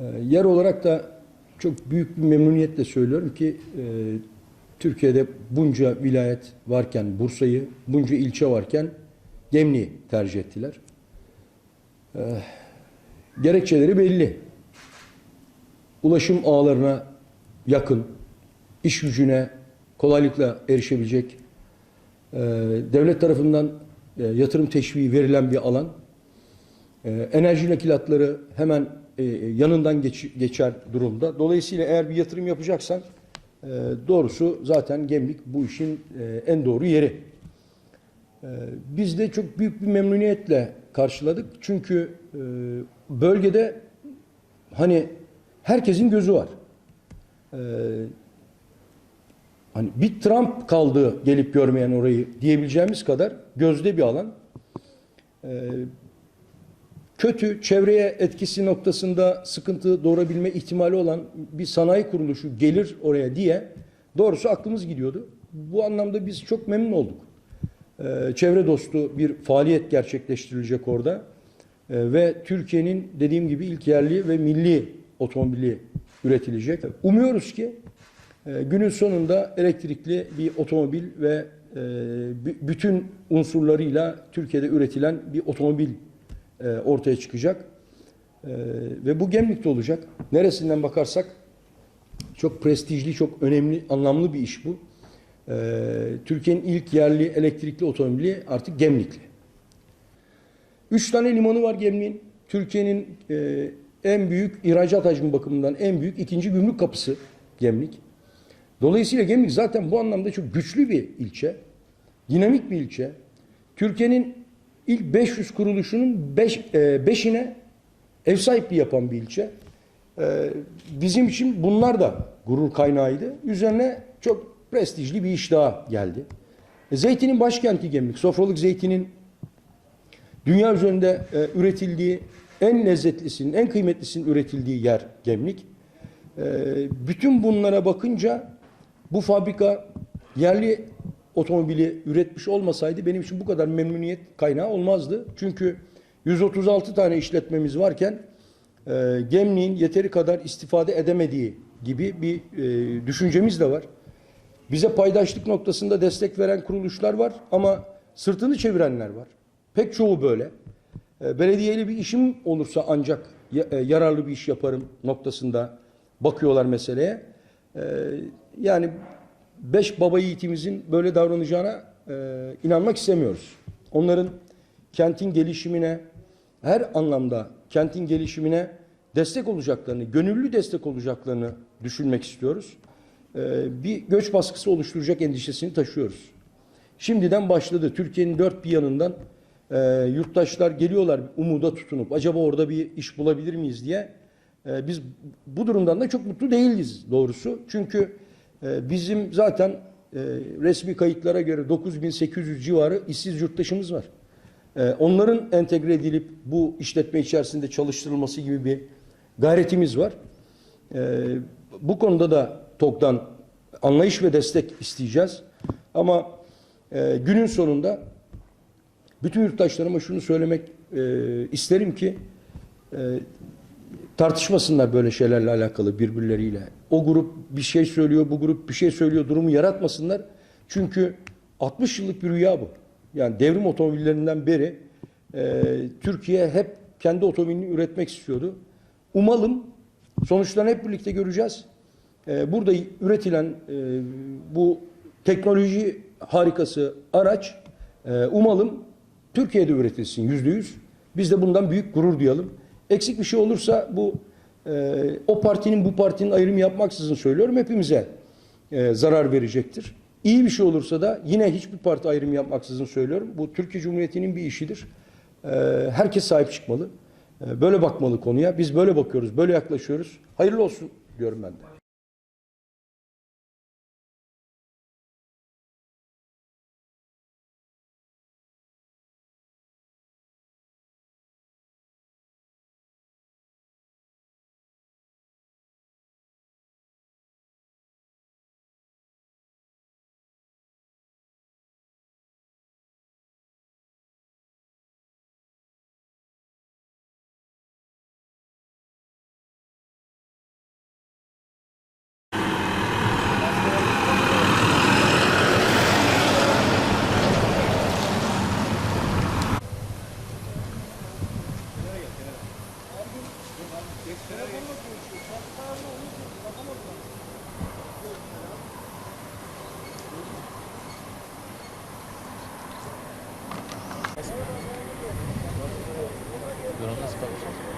Ee, Yer olarak da çok büyük bir memnuniyetle söylüyorum ki e, Türkiye'de bunca vilayet varken Bursa'yı, bunca ilçe varken Gemli'yi tercih ettiler. Ee, Gerekçeleri belli. Ulaşım ağlarına yakın, iş gücüne kolaylıkla erişebilecek, e, devlet tarafından e, yatırım teşviği verilen bir alan. Ee, enerji nakilatları hemen e, yanından geç- geçer durumda. Dolayısıyla eğer bir yatırım yapacaksan e, doğrusu zaten Gemlik bu işin e, en doğru yeri. E, Biz de çok büyük bir memnuniyetle karşıladık. Çünkü e, bölgede hani herkesin gözü var. E, Hani bir Trump kaldı gelip görmeyen orayı diyebileceğimiz kadar gözde bir alan. E, kötü çevreye etkisi noktasında sıkıntı doğurabilme ihtimali olan bir sanayi kuruluşu gelir oraya diye doğrusu aklımız gidiyordu. Bu anlamda biz çok memnun olduk. Ee, çevre dostu bir faaliyet gerçekleştirilecek orada. Ee, ve Türkiye'nin dediğim gibi ilk yerli ve milli otomobili üretilecek. Umuyoruz ki e, günün sonunda elektrikli bir otomobil ve e, bü- bütün unsurlarıyla Türkiye'de üretilen bir otomobil e, ortaya çıkacak. E, ve bu Gemlik'te olacak. Neresinden bakarsak çok prestijli, çok önemli, anlamlı bir iş bu. E, Türkiye'nin ilk yerli elektrikli otomobili artık Gemlikli. Üç tane limanı var Gemlik'in. Türkiye'nin e, en büyük ihracat hacmi bakımından en büyük ikinci gümrük kapısı Gemlik. Dolayısıyla Gemlik zaten bu anlamda çok güçlü bir ilçe. Dinamik bir ilçe. Türkiye'nin ilk 500 kuruluşunun 5 5'ine ev sahipliği yapan bir ilçe. E, bizim için bunlar da gurur kaynağıydı. Üzerine çok prestijli bir iş daha geldi. E, zeytinin başkenti Gemlik. Sofralık zeytinin dünya üzerinde e, üretildiği en lezzetlisinin, en kıymetlisinin üretildiği yer Gemlik. E, bütün bunlara bakınca bu fabrika yerli otomobili üretmiş olmasaydı benim için bu kadar memnuniyet kaynağı olmazdı. Çünkü 136 tane işletmemiz varken e, Gemlik'in yeteri kadar istifade edemediği gibi bir e, düşüncemiz de var. Bize paydaşlık noktasında destek veren kuruluşlar var ama sırtını çevirenler var. Pek çoğu böyle. E, Belediyeyle bir işim olursa ancak ya- e, yararlı bir iş yaparım noktasında bakıyorlar meseleye. E, Yani beş baba yiğitimizin böyle davranacağına e, inanmak istemiyoruz. Onların kentin gelişimine, her anlamda kentin gelişimine destek olacaklarını, gönüllü destek olacaklarını düşünmek istiyoruz. E, Bir göç baskısı oluşturacak endişesini taşıyoruz. Şimdiden başladı. Türkiye'nin dört bir yanından e, yurttaşlar geliyorlar umuda tutunup acaba orada bir iş bulabilir miyiz diye. E, biz bu durumdan da çok mutlu değiliz doğrusu. Çünkü bizim zaten e, resmi kayıtlara göre 9800 civarı işsiz yurttaşımız var. E, onların entegre edilip bu işletme içerisinde çalıştırılması gibi bir gayretimiz var. E, bu konuda da TOG'dan anlayış ve destek isteyeceğiz. Ama e, günün sonunda bütün yurttaşlarıma şunu söylemek e, isterim ki tartışmasınlar böyle şeylerle alakalı birbirleriyle. O grup bir şey söylüyor, bu grup bir şey söylüyor durumu yaratmasınlar. Çünkü 60 yıllık bir rüya bu. Yani devrim otomobillerinden beri e, Türkiye hep kendi otomobilini üretmek istiyordu. Umalım sonuçlarını hep birlikte göreceğiz. E, burada üretilen e, bu teknoloji harikası araç e, umalım Türkiye'de üretilsin yüzde yüz. Biz de bundan büyük gurur duyalım. Eksik bir şey olursa bu e, o partinin bu partinin ayrım yapmaksızın söylüyorum hepimize e, zarar verecektir. İyi bir şey olursa da yine hiçbir parti ayrım yapmaksızın söylüyorum. Bu Türkiye Cumhuriyeti'nin bir işidir. E, herkes sahip çıkmalı. E, böyle bakmalı konuya. Biz böyle bakıyoruz, böyle yaklaşıyoruz. Hayırlı olsun diyorum ben de. нас получится.